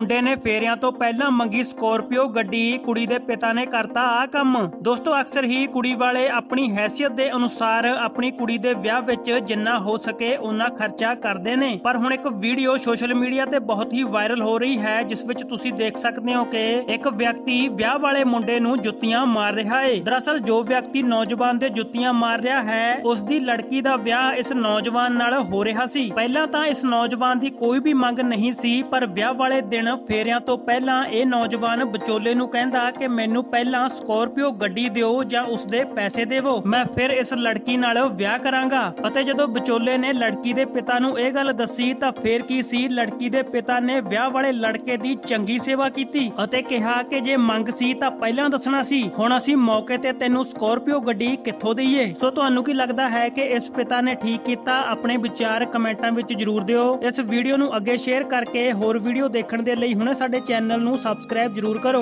ਮੁੰਡੇ ਨੇ ਫੇਰਿਆਂ ਤੋਂ ਪਹਿਲਾਂ ਮੰਗੀ ਸਕੋਰਪੀਓ ਗੱਡੀ ਕੁੜੀ ਦੇ ਪਿਤਾ ਨੇ ਕਰਤਾ ਆ ਕੰਮ। ਦੋਸਤੋ, ਅਕਸਰ ਹੀ ਕੁੜੀ ਵਾਲੇ ਆਪਣੀ ਹੈਸੀਅਤ ਦੇ ਅਨੁਸਾਰ ਆਪਣੀ ਕੁੜੀ ਦੇ ਵਿਆਹ ਵਿੱਚ ਜਿੰਨਾ ਹੋ ਸਕੇ ਉਨਾ ਖਰਚਾ ਕਰਦੇ ਨੇ। ਪਰ ਹੁਣ ਇੱਕ ਵੀਡੀਓ ਸੋਸ਼ਲ ਮੀਡੀਆ ਤੇ ਬਹੁਤ ਹੀ ਵਾਇਰਲ ਹੋ ਰਹੀ ਹੈ, ਜਿਸ ਵਿੱਚ ਤੁਸੀਂ ਦੇਖ ਸਕਦੇ ਹੋ ਕਿ ਇੱਕ ਵਿਅਕਤੀ ਵਿਆਹ ਵਾਲੇ ਮੁੰਡੇ ਨੂੰ ਜੁੱਤੀਆਂ ਮਾਰ ਰਿਹਾ ਹੈ ਦਰਅਸਲ, ਜੋ ਵਿਅਕਤੀ ਨੌਜਵਾਨ ਦੇ ਜੁੱਤੀਆਂ ਮਾਰ ਰਿਹਾ ਹੈ ਉਸ ਦੀ ਲੜਕੀ ਦਾ ਵਿਆਹ ਇਸ ਨੌਜਵਾਨ ਨਾਲ ਹੋ ਰਿਹਾ ਸੀ। ਪਹਿਲਾਂ ਤਾਂ ਇਸ ਨੌਜਵਾਨ ਦੀ ਕੋਈ ਵੀ ਮੰਗ ਨਹੀਂ ਸੀ, ਪਰ ਵਿਆਹ ਵਾਲੇ ਦਿਨ ਫੇਰਿਆਂ ਤੋਂ ਪਹਿਲਾਂ ਇਹ ਨੌਜਵਾਨ ਵਿਚੋਲੇ ਨੂੰ ਕਹਿੰਦਾ ਕਿ ਮੈਨੂੰ ਪਹਿਲਾਂ ਸਕੋਰਪੀਓ ਗੱਡੀ ਦਿਓ ਜਾਂ ਉਸ ਦੇ ਪੈਸੇ ਦੇਵੋ। ਮੈਂ ਫਿਰ ਇਸ ਲੜਕੀ ਨਾਲ ਵਿਆਹ ਕਰਾਂਗਾ। ਅਤੇ ਜਦੋਂ ਵਿਚੋਲੇ ਨੇ ਲੜਕੀ ਦੇ ਪਿਤਾ ਨੂੰ ਇਹ ਗੱਲ ਦੱਸੀ ਤਾਂ ਫੇਰ ਕੀ ਸੀ? ਲੜਕੀ ਦੇ ਪਿਤਾ ਨੇ ਵਿਆਹ ਵਾਲੇ ਲੜਕੇ ਦੀ ਚੰਗੀ ਸੇਵਾ ਕੀਤੀ ਅਤੇ ਕਿਹਾ ਕਿ ਜੇ ਮੰਗ ਸੀ ਤਾਂ ਪਹਿਲਾਂ ਦੱਸਣਾ ਸੀ। ਹੁਣ ਅਸੀਂ ਮੌਕੇ ਤੇ ਤੈਨੂੰ ਸਕੋਰਪੀਓ ਗੱਡੀ ਕਿੱਥੋਂ ਦਈਏ? ਸੋ ਤੁਹਾਨੂੰ ਕੀ ਲੱਗਦਾ ਹੈ ਕਿ ਇਸ ਪਿਤਾ ਨੇ ਠੀਕ ਕੀਤਾ? ਆਪਣੇ ਵਿਚਾਰ ਕਮੈਂਟਾਂ ਵਿੱਚ ਜਰੂਰ ਦਿਓ। ਇਸ ਵੀਡੀਓ ਨੂੰ ਅੱਗੇ ਸ਼ੇਅਰ ਕਰਕੇ ਹੋਰ ਵੀਡੀਓ ਦੇਖਣ ਦੇ ਲਈ ਹੁਣੇ ਸਾਡੇ ਚੈਨਲ ਨੂੰ ਸਬਸਕ੍ਰਾਈਬ ਜਰੂਰ ਕਰੋ।